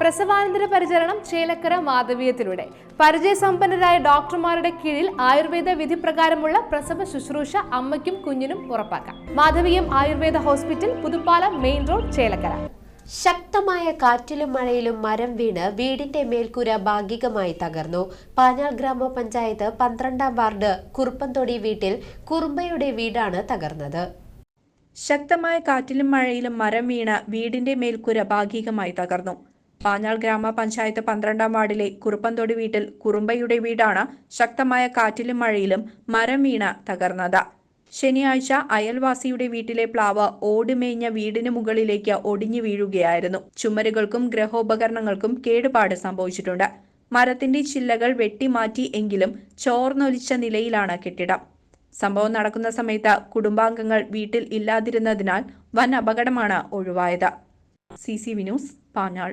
പ്രസവാനന്തര പരിചരണം ചേലക്കര മാധവീയത്തിലൂടെ. പരിചയസമ്പന്നരായ ഡോക്ടർമാരുടെ കീഴിൽ ആയുർവേദ വിധി പ്രകാരമുള്ള പ്രസവ ശുശ്രൂഷ അമ്മയ്ക്കും കുഞ്ഞിനും ഉറപ്പാക്കാം. Madhaveeyam Ayurveda hospital Puthuppalam main road Chelakkara. ശക്തമായ കാറ്റിലും മഴയിലും മരം വീണ് വീടിന്റെ മേൽക്കൂര ഭാഗികമായി തകർന്നു. പാഞ്ഞാൾ ഗ്രാമപഞ്ചായത്ത് പന്ത്രണ്ടാം വാർഡ് കുറുപ്പന്തൊടി വീട്ടിൽ കുറുമ്പയുടെ വീടാണ് തകർന്നത്. ശക്തമായ കാറ്റിലും മഴയിലും മരം വീണ് വീടിന്റെ മേൽക്കൂര ഭാഗികമായി തകർന്നു. പാഞ്ഞാൾ ഗ്രാമപഞ്ചായത്ത് പന്ത്രണ്ടാം വാർഡിലെ കുറുപ്പന്തൊടി വീട്ടിൽ കുറുമ്പയുടെ വീടാണ് ശക്തമായ കാറ്റിലും മഴയിലും മരം വീണ തകർന്നത്. ശനിയാഴ്ച അയൽവാസിയുടെ വീട്ടിലെ പ്ലാവ് ഓടുമേഞ്ഞ വീടിന് മുകളിലേക്ക് ഒടിഞ്ഞു വീഴുകയായിരുന്നു. ചുമരുകൾക്കും ഗ്രഹോപകരണങ്ങൾക്കും കേടുപാട് സംഭവിച്ചിട്ടുണ്ട്. മരത്തിന്റെ ചില്ലകൾ വെട്ടിമാറ്റി എങ്കിലും ചോർന്നൊലിച്ച നിലയിലാണ് കെട്ടിടം. സംഭവം നടക്കുന്ന സമയത്ത് കുടുംബാംഗങ്ങൾ വീട്ടിൽ ഇല്ലാതിരുന്നതിനാൽ വൻ അപകടമാണ് ഒഴിവായത്. C C V news Panjal.